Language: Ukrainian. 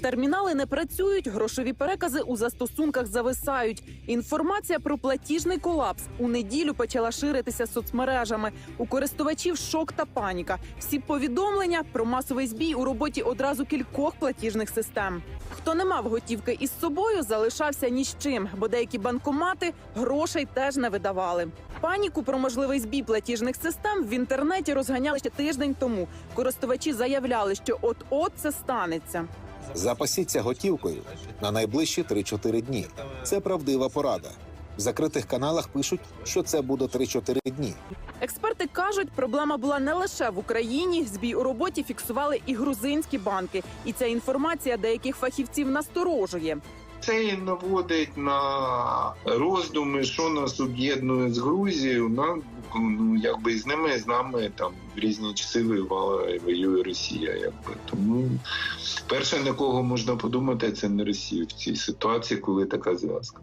Термінали не працюють, грошові перекази у застосунках зависають. Інформація про платіжний колапс у неділю почала ширитися соцмережами. У користувачів шок та паніка. Всі повідомлення про масовий збій у роботі одразу кількох платіжних систем. Хто не мав готівки із собою, залишався ні з чим, бо деякі банкомати грошей теж не видавали. Паніку про можливий збій платіжних систем в інтернеті розганяли ще тиждень тому. Користувачі заявляли, що от-от це станеться. Запасіться готівкою на найближчі 3-4 дні. Це правдива порада. В закритих каналах пишуть, що це буде 3-4 дні. Експерти кажуть, проблема була не лише в Україні. Збій у роботі фіксували і грузинські банки, і ця інформація деяких фахівців насторожує. Це і наводить на роздуми, що нас об'єднує з Грузією. На ну якби з ними з нами там в різні часи воювала воює Росія. Якби тому перше на кого можна подумати, це не Росію в цій ситуації, коли така зв'язка.